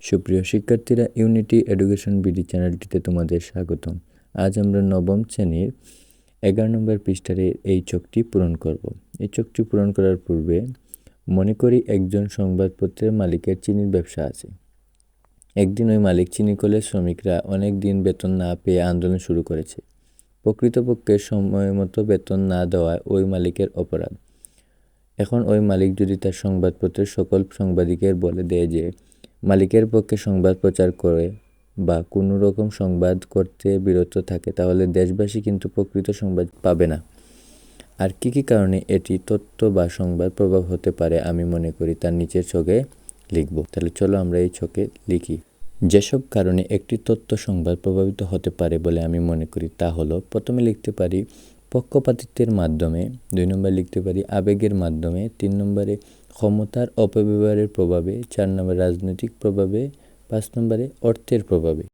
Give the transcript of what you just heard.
সুপ্রিয় শিক্ষার্থীরা unity education BD চ্যানেলটিতে তোমাদের স্বাগতম। আজ আমরা নবম শ্রেণির এগারো নম্বর পৃষ্ঠারে এই চোখটি পূরণ করব। এই চোখটি পূরণ করার পূর্বে মনে করি একজন সংবাদপত্রের মালিকের চিনির ব্যবসা আছে। একদিন ওই মালিক চিনি কলের শ্রমিকরা অনেক দিন বেতন না পেয়ে আন্দোলন শুরু করেছে। প্রকৃতপক্ষে সময় মতো বেতন না দেওয়ায় ওই মালিকের অপরাধ। এখন ওই মালিক যদি তার সংবাদপত্রের সকল সাংবাদিকের বলে দেয় যে মালিকের পক্ষে সংবাদ প্রচার করে বা কোনো রকম সংবাদ করতে বিরত থাকে, তাহলে দেশবাসী কিন্তু প্রকৃত সংবাদ পাবে না। আর কী কী কারণে এটি তথ্য বা সংবাদ প্রভাব হতে পারে আমি মনে করি তার নিচের ছকে লিখব। তাহলে চলো আমরা এই ছকে লিখি। যেসব কারণে একটি তথ্য সংবাদ প্রভাবিত হতে পারে বলে আমি মনে করি তা হলো, প্রথমে লিখতে পারি পক্ষপাতিত্বের মাধ্যমে, দুই নম্বরে লিখতে পারি আবেগের মাধ্যমে, তিন নম্বরে ক্ষমতার অপব্যবহারের প্রভাবে, চার নম্বরে রাজনৈতিক প্রভাবে, পাঁচ নম্বরে অর্থের প্রভাবে।